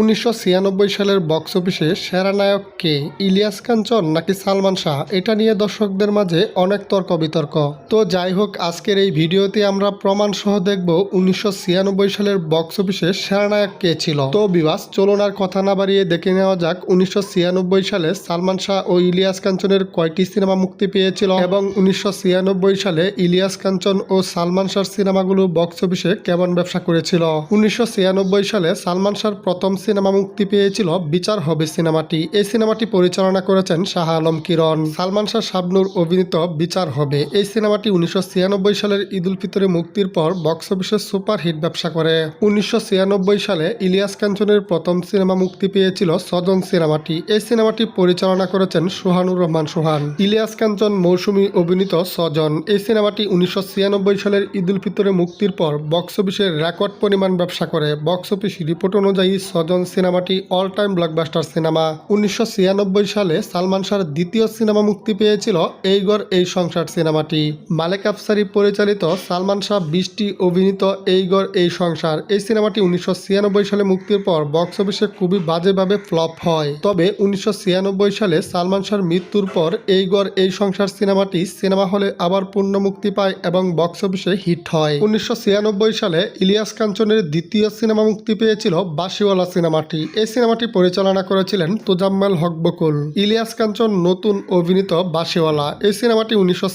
উনিশশো ছিয়ানব্বই সালের বক্স অফিসে সেরা নায়ক কে? ইলিয়াস কাঞ্চন নাকি সালমান শাহ? এটা নিয়ে দর্শকদের মাঝে অনেক তর্ক বিতর্ক। তো যাই হোক, আজকের এই ভিডিওতে আমরা প্রমাণ সহ দেখব উনিশশো ছিয়ানব্বই সালের বক্স অফিসে সেরা নায়ক কে ছিল। তো বিবাস চলুন আর কথা না বাড়িয়ে দেখে নেওয়া যাক উনিশশো ছিয়ানব্বই সালে সালমান শাহ ও ইলিয়াস কাঞ্চনের কয়টি সিনেমা মুক্তি পেয়েছিল এবং উনিশশো ছিয়ানব্বই সালে ইলিয়াস কাঞ্চন ও সালমান শাহর সিনেমাগুলো বক্স অফিসে কেমন ব্যবসা করেছিল। উনিশশো ছিয়ানব্বই সালে সালমান শাহর প্রথম সিনেমা মুক্তি পেয়েছিল, বিচার হবে সিনেমাটি। এই সিনেমাটি পরিচালনা করেছেন শাহ আলম কিরণ। সালমান শাহ শাবনুর অভিনীত বিচার হবে। এই সিনেমাটি উনিশশো সালের ঈদ উল ফিতরে মুক্তির পর বক্স অফিসে সুপার হিট ব্যবসা করে। উনিশশো সালে ইলিয়াস কাঞ্চনের প্রথম সিনেমা মুক্তি পেয়েছিল সজন সিনেমাটি। এই সিনেমাটি পরিচালনা করেছেন সোহানুর রহমান সোহান। ইলিয়াস কাঞ্চন মৌসুমী অভিনীত সজন। এই সিনেমাটি উনিশশো ছিয়ানব্বই সালের ঈদ উল ফিতরে মুক্তির পর বক্স অফিসে রেকর্ড পরিমাণ ব্যবসা করে। বক্স অফিস রিপোর্ট অনুযায়ী সজন সিনেমাটি অল টাইম ব্লকবাস্টার সিনেমা। উনিশশো ছিয়ানব্বই সালে সালমান শাহর দ্বিতীয় সিনেমা মুক্তি পেয়েছিল এই ঘর এই সংসার সিনেমাটি। মালেক আফসারি পরিচালিত সালমান শাহ বৃষ্টি অভিনীত এই ঘর এই সংসার। এই সিনেমাটি উনিশশো ছিয়ানব্বই সালে মুক্তির পর বক্স অফিসে খুবই বাজেভাবে ফ্লপ হয়। তবে উনিশশো ছিয়ানব্বই সালে সালমান শাহর মৃত্যুর পর এই ঘর এই সংসার সিনেমাটি সিনেমা হলে আবার পূর্ণ মুক্তি পায় এবং বক্স অফিসে হিট হয়। উনিশশো ছিয়ানব্বই সালে ইলিয়াস কাঞ্চনের দ্বিতীয় সিনেমা মুক্তি পেয়েছিল বাসিওয়ালা সিনেমাটি। এই সিনেমাটি পরিচালনা করেছিলেন তোজাম্মেল হক বকুল। ইলিয়াস কাঞ্চন নতুন অভিনীত বাসিওয়ালা এই সিনেমাটি উনিশশো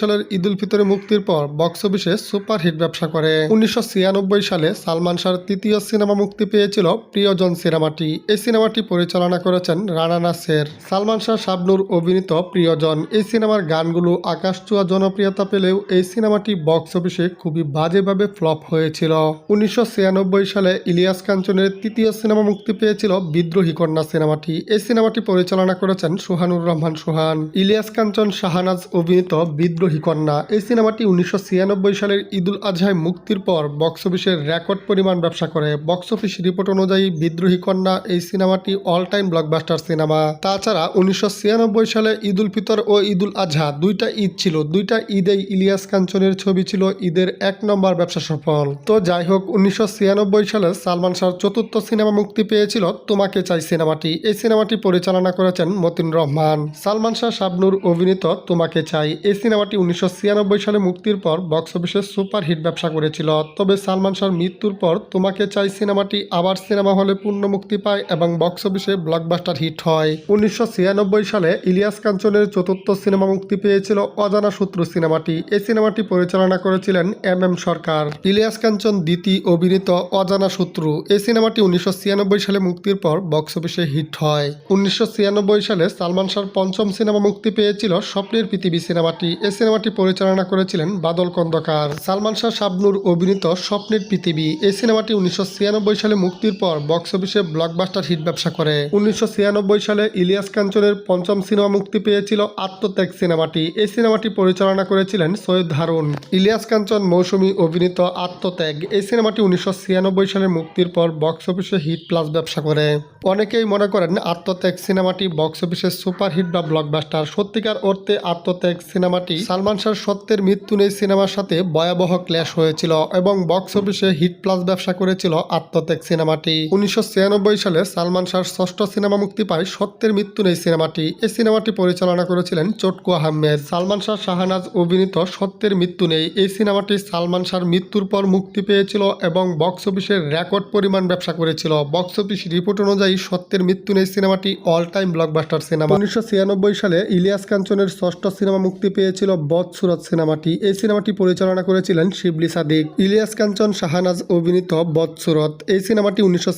সালের ঈদ উল ফিতরে মুক্তির পর বক্স অফিসে সুপার হিট ব্যবসা করে। উনিশশো সালে সালমান শাহর তৃতীয় সিনেমা মুক্তি পেয়েছিল প্রিয়জন সিনেমাটি। এই সিনেমাটি পরিচালনা করেছেন রানা নাসের। সালমান শাহ শাবনুর অভিনীত প্রিয়জন। এই সিনেমার গানগুলো আকাশ চুয়া জনপ্রিয়তা পেলেও এই সিনেমাটি বক্স অফিসে খুবই বাজেভাবে ফ্লপ হয়েছিল। উনিশশো ছিয়ানব্বই সালে ইলিয়াস কাঞ্চনের তৃতীয় সিনেমা মুক্তি পেয়েছিল বিদ্রোহী কন্যা সিনেমাটি। এই সিনেমাটি পরিচালনা করেছেন সোহানুর রহমান সোহান। ইলিয়াস কাঞ্চন, শাহানাজ অভিনীত বিদ্রোহী কন্যা। এই সিনেমাটি উনিশশো সালের ঈদুল আজহায় মুক্তির পর বক্স অফিসের রেকর্ড পরিমাণ ব্যবসা করে। বক্স অফিস রিপোর্ট অনুযায়ী বিদ্রোহী কন্যা এই সিনেমাটি অল টাইম ব্লকবাস্টার সিনেমা তাছাড়া উনিশশো ছিয়ানব্বই সালে ঈদুল ফিতর ও ঈদুল আজহা দুইটা ঈদ ছিল। দুইটা ঈদেই ইলিয়াস কাঞ্চনের ছবি ছিল ঈদের এক নম্বর ব্যবসা সফল। তো যাই হোক, উনিশশো ছিয়ানব্বই সালে সালমান শাহর চতুর্থ সিনেমা মুক্তি পেয়েছিল, তোমাকে চাই সিনেমাটি। এই সিনেমাটি পরিচালনা করেছেন মতিন রহমান। সালমান শাহ শাবনুর অভিনীত তোমাকে চাই। এই সিনেমাটি উনিশশো ছিয়ানব্বই সালে মুক্তির পর বক্স অফিসে সুপার হিট ব্যবসা করেছিল। তবে সালমান শাহর মৃত্যুর পর তোমাকে চাই সিনেমাটি আবার সিনেমা হলে পূর্ণ মুক্তি পায় এবং বক্স অফিসে ব্লকবাস্টার হিট হয়। উনিশশো ছিয়ানব্বই সালে ইলিয়াস কাঞ্চনের চতুর্থ সিনেমা মুক্তি পেয়েছিল অজানা শত্রু সিনেমাটি। এই সিনেমাটি পরিচালনা করেছিলেন এম এম সরকার। ইলিয়াস কাঞ্চন দ্বিতীয় অভিনীত অজানা শত্রু। এই সিনেমাটি উনিশশো সালে মুক্তির পর বক্স অফিসে হিট হয়। উনিশশো ছিয়ানব্বই সালে সালমান শাহর পঞ্চম সিনেমা মুক্তি পেয়েছিল। স্বপ্নের পৃথিবী সিনেমাটি। এই সিনেমাটি পরিচালনা করেছিলেন বাদল খন্দকার সালমান শাহ শাবনুর অভিনীত স্বপ্নের পৃথিবী। এই সিনেমাটি উনিশশো ছিয়ানব্বই সালে মুক্তির পর বক্স অফিসে ব্লকবাস্টার হিট ব্যবসা করে। উনিশশো ছিয়ানব্বই সালে ইলিয়াস কাঞ্চনের পঞ্চম সিনেমা মুক্তি পেয়েছিল আত্মত্যাগ সিনেমাটি। এই সিনেমাটি পরিচালনা করেছিলেন সৈয়দ হারুন। ইলিয়াস কাঞ্চন মৌসুমী অভিনীত আত্মত্যাগ। এই সিনেমাটি উনিশশো সালে মুক্তির পর বক্স অফিসে হিট প্লাস ব্যবসা করে। অনেকেই মনে করেন আত্মত্যাগ সিনেমাটি বক্স অফিসে সুপার হিট বা ব্লকবাস্টার সত্যিকার অর্থে আত্মত্যাগ সিনেমাটি সালমান শাহ সত্যের মৃত্যু নেই সিনেমার সাথে ভয়াবহ ক্ল্যাশ হয়েছিল এবং বক্স অফিসে হিট প্লাস ব্যবসা করেছিল আত্মত্যাগ সিনেমাটি। উনিশশো ছিয়ানব্বই সালে সালমান শাহর ষষ্ঠ সিনেমা মুক্তি পায় সত্যের মৃত্যু নেই সিনেমাটি। এই সিনেমাটি পরিচালনা করেছিলেন চটকু আহমেদ। সালমান শাহ শাহানাজ অভিনীত সত্যের মৃত্যু নেই এই সিনেমাটি সালমান শাহর মৃত্যুর পর মুক্তি পেয়েছিল এবং বক্স অফিসের রেকর্ড পরিমাণ ব্যবসা করেছিল। বক্স অফিস রিপোর্ট অনুযায়ী সত্যের মৃত্যু নেই সিনেমাটি অল টাইম ব্লকবাস্টার সিনেমা। উনিশশো সালে ইলিয়াস কাঞ্চনের ষষ্ঠ সিনেমা মুক্তি পেয়েছিল বদ সুরত সিনেমাটি। এই সিনেমাটি পরিচালনা করেছিলেন শিবলি সাদিক। ইলিয়াস কাঞ্চন, শাহানাজ অভিনীত বদ সুরত। এই সিনেমাটি উনিশশো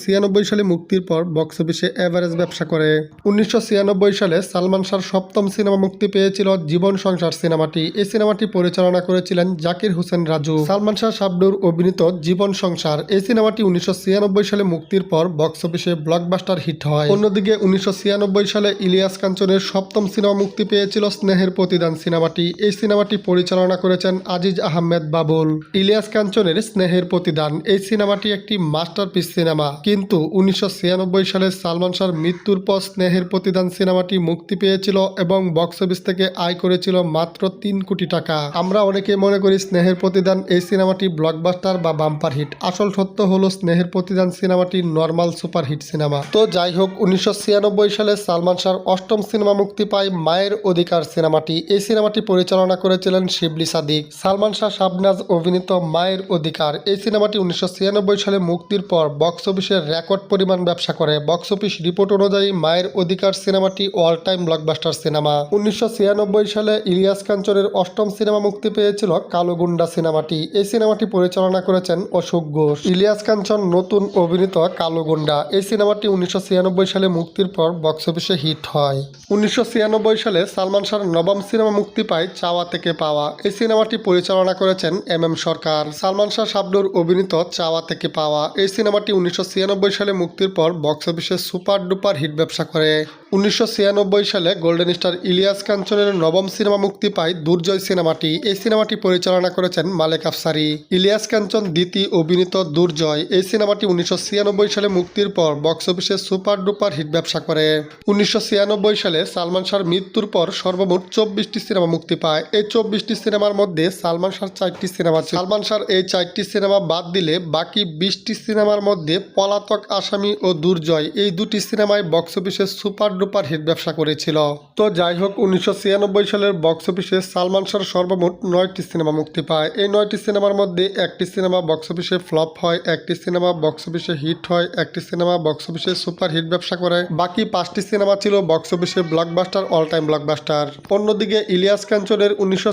সালে মুক্তির পর বক্স অফিসে এভারেজ ব্যবসা করে। উনিশশো ছিয়ানব্বই সালে সালমান শাহর সপ্তম সিনেমা মুক্তি পেয়েছিল জীবন সংসার সিনেমাটি। এই সিনেমাটি পরিচালনা করেছিলেন জাকির হোসেন রাজু। সালমান শাহ শাবনুর অভিনীত জীবন সংসার। এই সিনেমাটি উনিশশো ছিয়ানব্বই সালে মুক্তির পর বক্স অফিসে ব্লকবাস্টার হিট হয়। অন্যদিকে উনিশশো ছিয়ানব্বই সালে ইলিয়াস কাঞ্চনের সপ্তম সিনেমা মুক্তি পেয়েছিল স্নেহের প্রতিদান সিনেমাটি এই সিনেমাটি পরিচালনা করেছেন আজিজ আহমেদ বাবুল। ইলিয়াস কাঞ্চনের স্নেহের প্রতিদান, এই সিনেমাটি একটি মাস্টারপিস সিনেমা কিন্তু উনিশশো ছিয়ানব্বই সালে সালমান শাহর মৃত্যুর পর স্নেহের প্রতিদান সিনেমাটি মুক্তি পেয়েছিল এবং বক্স অফিস থেকে আয় করেছিল মাত্র তিন কোটি টাকা। আমরা অনেকে মনে করি স্নেহের প্রতিদান এই সিনেমাটি ব্লকবাস্টার বা বাম্পার হিট আসল সত্য হলো স্নেহের প্রতিদান সিনেমাটি নর্মাল সুপারহিট সিনেমা তো যাই হোক উনিশশো ছিয়ানব্বই সালে সালমান শাহর অষ্টম সিনেমা মুক্তি পায় মায়ের অধিকার সিনেমাটি। এই সিনেমাটি পরিচালনা করেছিলেন শিবলি সাদিক। সালমান শাহ শাবনাজ অভিনীত মায়ের অধিকার। এই সিনেমাটি উনিশশো ছিয়ানব্বই সালে মুক্তির পর বক্স অফিসের রেকর্ড পরিমাণ ব্যবসা করে। বক্স অফিস রিপোর্ট অনুযায়ী মায়ের অধিকার সিনেমাটি অল টাইম ব্লকবাস্টার সিনেমা উনিশশো ছিয়ানব্বই সালে ইলিয়াস কাঞ্চনের অষ্টম সিনেমা মুক্তি পেয়েছিল কালোগুন্ডা সিনেমাটি। এই সিনেমাটি পরিচালনা করেছেন অশোক ঘোষ। ইলিয়াস কাঞ্চন নতুন অভিনীত কালোগুন্ডা এই সিনেমাটি উনিশশো ছিয়ানব্বই সালে মুক্তির পর বক্স অফিসে হিট হয়। উনিশশো ছিয়ানব্বই সালে সালমান শাহর নবম সিনেমা মুক্তি পায় চাওয়া থেকে পাওয়া। এই সিনেমাটি পরিচালনা করেছেন এম এম সরকার। সালমান শাহ শাবনুর অভিনীত চাওয়া থেকে পাওয়া। এই সিনেমাটি উনিশশো ছিয়ানব্বই সালে মুক্তির পর বক্স অফিসে সুপার ডুপার হিট ব্যবসা করে। উনিশশো ছিয়ানব্বই সালে গোল্ডেন স্টার ইলিয়াস কাঞ্চনের নবম সিনেমা মুক্তি পায় দুর্জয় সিনেমাটি। এই সিনেমাটি পরিচালনা করেছেন মালেক আফসারি। ইলিয়াস কাঞ্চন দ্বিতীয় অভিনীত দুর্জয়। এই সিনেমাটি উনিশশো ছিয়ানব্বই সালে মুক্তির পর বক্স অফিসে সুপার ডুপার হিট ব্যবসা করে। উনিশশো ছিয়ানব্বই সালে সালমান শাহর মৃত্যুর পর সর্বমোট চব্বিশটি সিনেমা মুক্তি পায়। এই চব্বিশটি সিনেমার মধ্যে সালমান শাহর চারটি সিনেমা সালমান শাহর এই চারটি সিনেমা বাদ দিলে বাকি বিশটি সিনেমার মধ্যে পলাতক আসামি ও দুর্জয়। এই দুটি সিনেমায় বক্স অফিসে সুপার ডুপার হিট ব্যবসা করেছিল। তো যাই হোক, উনিশশো ছিয়ানব্বই সালের বক্স অফিসে সালমান শাহর সর্বমোট নয়টি সিনেমা মুক্তি পায়। এই নয়টি সিনেমার মধ্যে একটি সিনেমা বক্স অফিসে ফ্লপ হয়, একটি সিনেমা বক্স অফিসে হিট হয়, একটি সিনেমা বক্স অফিসে সুপার হিট ব্যবসা করে। বাকি পাঁচটি সিনেমা ছিল বক্স অফিসে ব্লকবাস্টার অল টাইম ব্লকবাস্টার অন্যদিকে ইলিয়াস কাঞ্চনের উনিশশো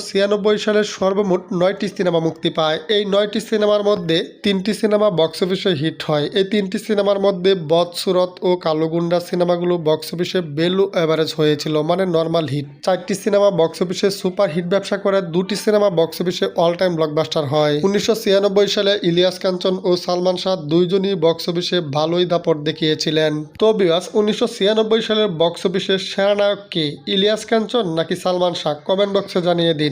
সালের সর্বমোট নয়টি সিনেমা মুক্তি পায়। এই নয়টি সিনেমার মধ্যে তিনটি সিনেমা বক্স অফিসে হিট হয়। এই তিনটি সিনেমার মধ্যে বদসুরত ও কালোগুন্ডা সিনেমাগুলো বক্স অফিসে বেলু অ্যাভারেজ হয়েছিল মানে নর্মাল হিট চারটি সিনেমা বক্স অফিসে সুপার হিট ব্যবসা করে, দুটি সিনেমা বক্স অফিসে অল টাইম ব্লকবাস্টার হয়। উনিশশো ছিয়ানব্বই সালে ইলিয়াস কাঞ্চন ও সালমান শাহ দুইজনই বক্স অফিসে ভালোই দাপট দেখিয়েছিলেন। তো বিবাস উনিশশো সালের বক্স অফিসে সেরা নায়ক কে? ইলিয়াস কাঞ্চন নাকি সালমান শাহ? কমেন্ট বক্সে জানিয়ে দিন।